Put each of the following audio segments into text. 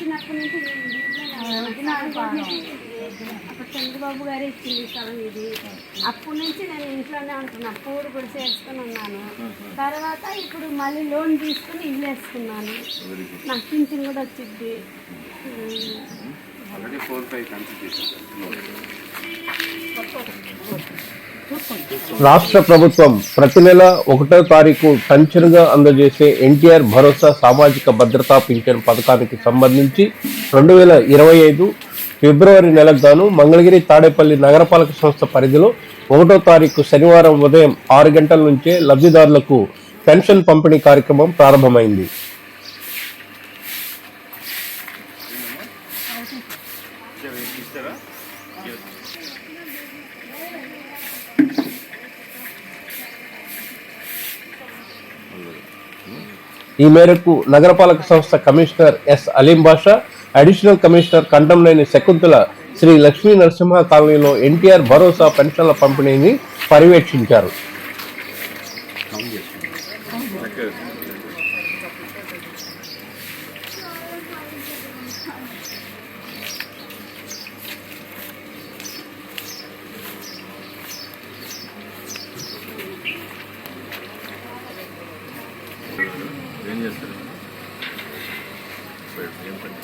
వచ్చినప్పటి నుంచి నేను అప్పుడు చంద్రబాబు గారు ఇచ్చింది స్థలం ఇది. అప్పటి నుంచి నేను ఇంట్లోనే ఉంటున్నా. పూడు కూడా చేసుకుని ఉన్నాను. తర్వాత ఇప్పుడు మళ్ళీ లోన్ తీసుకుని ఇల్లు వేసుకున్నాను నాకు పింఛన్ కూడా వచ్చింది. ఆల్రెడీ ఫోర్ ఫైవ్ రాష్ట్ర ప్రభుత్వం ప్రతి నెల ఒకటో తారీఖు టంచనుగా అందజేసే ఎన్టీఆర్ భరోసా సామాజిక భద్రతా పింఛన్ పథకానికి సంబంధించి రెండు వేల ఇరవై ఐదు ఫిబ్రవరి నెలకు గాను మంగళగిరి తాడేపల్లి నగరపాలక సంస్థ పరిధిలో ఒకటో తారీఖు శనివారం ఉదయం ఆరు గంటల నుంచే లబ్ధిదారులకు పెన్షన్ పంపిణీ కార్యక్రమం ప్రారంభమైంది. ఈ మేరకు నగరపాలక సంస్థ commissioner S Alim Basha additional commissioner కండంలేని Shakuntala Sri Lakshmi Narasimha కాలనీలో ఎన్టీఆర్ భరోసా పెన్షన్ల పంపిణీని పర్యవేక్షించారు ఏం చేస్తారు ఏం పని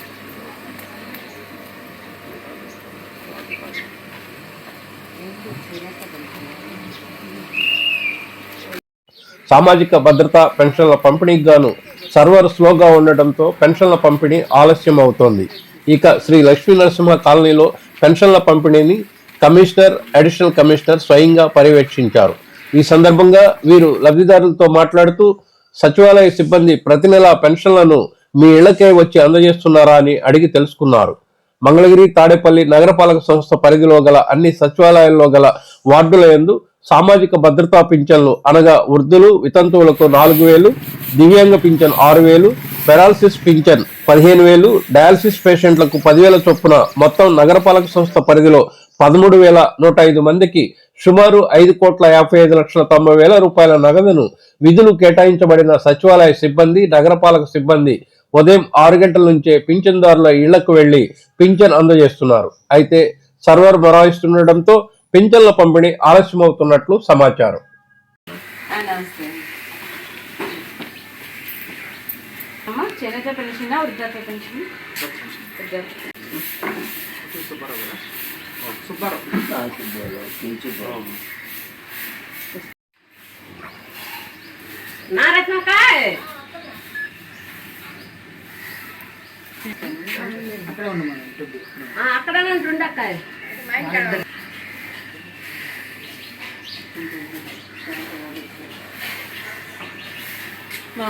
సామాజిక భద్రత పెన్షన్ల పంపిణీకి గాను సర్వర్ స్లోగా ఉండటంతో పెన్షన్ల పంపిణీ ఆలస్యం అవుతోంది ఇక శ్రీ లక్ష్మీ నరసింహ కాలనీలో పెన్షన్ల పంపిణీని కమిషనర్ అడిషనల్ కమిషనర్ స్వయంగా పర్యవేక్షించారు. ఈ సందర్భంగా వీరు లబ్ధిదారులతో మాట్లాడుతూ సచివాలయ సిబ్బంది ప్రతి నెల పెన్షన్లను మీ ఇళ్ళకే వచ్చి అందజేస్తున్నారా అని అడిగి తెలుసుకున్నారు. మంగళగిరి తాడేపల్లి నగరపాలక సంస్థ పరిధిలో గల అన్ని సచివాలయాల్లో గల వార్డుల యందు సామాజిక భద్రతా పింఛన్లు అనగా వృద్ధులు వితంతువులకు నాలుగు వేలు దివ్యాంగ పింఛన్ ఆరు వేలు పెరాలసిస్ పింఛన్ పదిహేను వేలు డయాలసిస్ పేషెంట్లకు పదివేల చొప్పున మొత్తం నగరపాలక సంస్థ పరిధిలో పదమూడు వేల నూట ఐదు మందికి సుమారు ఐదు కోట్ల యాభై ఐదు లక్షల తొంభై వేల రూపాయల నగదును విధులు కేటాయించబడిన సచివాలయ సిబ్బంది నగరపాలక సిబ్బంది ఉదయం ఆరు గంటల నుంచే పింఛన్దారుల ఇళ్ళకు వెళ్ళి పింఛన్ అందజేస్తున్నారు. అయితే సర్వర్ మొరాయిస్తుండటంతో పింఛన్ల పంపిణీ ఆలస్యమవుతున్నట్లు సమాచారం. ఆ, నమస్తే అమ్మ చేనేత పెన్షన్ వృద్ధాప్య పెన్షన్ వృద్ధాప్య నారత్నకాయ్ అక్కడ ఉంటుండక్కాయ్ మా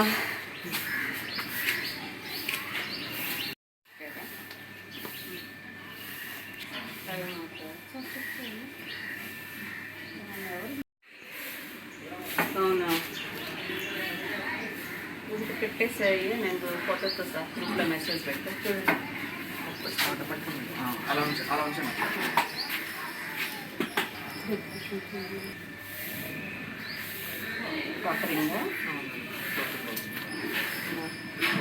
పెట్టేసాయి నేను ఫోటోతో సార్ గ్రూప్లో మెసేజ్ పెట్టా చూడండి అలా ఉంచ అలా ఉంచండి వాటరింగ్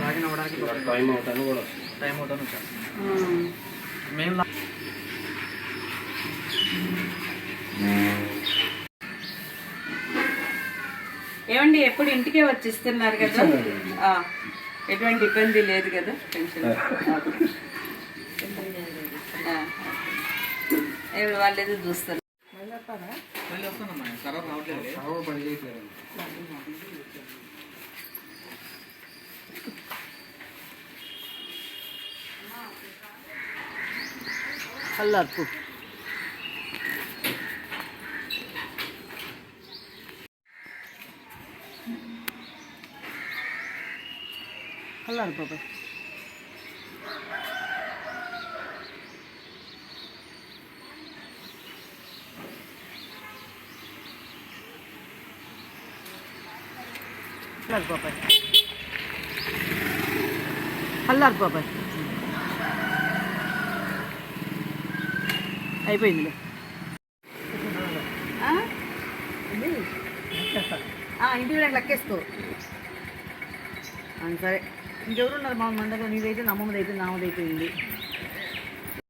లాగిన్ అవ్వడానికి టైం అవుతాను కూడా. టైం అవుతాను సార్ మేము ఏమండి ఎప్పుడు ఇంటికే వచ్చి ఇస్తున్నారు కదా ఎటువంటి ఇబ్బంది లేదు కదా? పెన్షన్ వాళ్ళు ఏదో చూస్తారు. కల్లార్పు కల్లారు బాబాయ్. కల్లారు బాబాయ్. కల్లారు బాబాయ్. అయిపోయిందిలే. ఇంటి మీద లెక్కేసుకో. సరే. ఇంకెవరున్నారు మా మండలం? నీదైతే నమ్మమ్మదైతే నామదైతే ఉంది.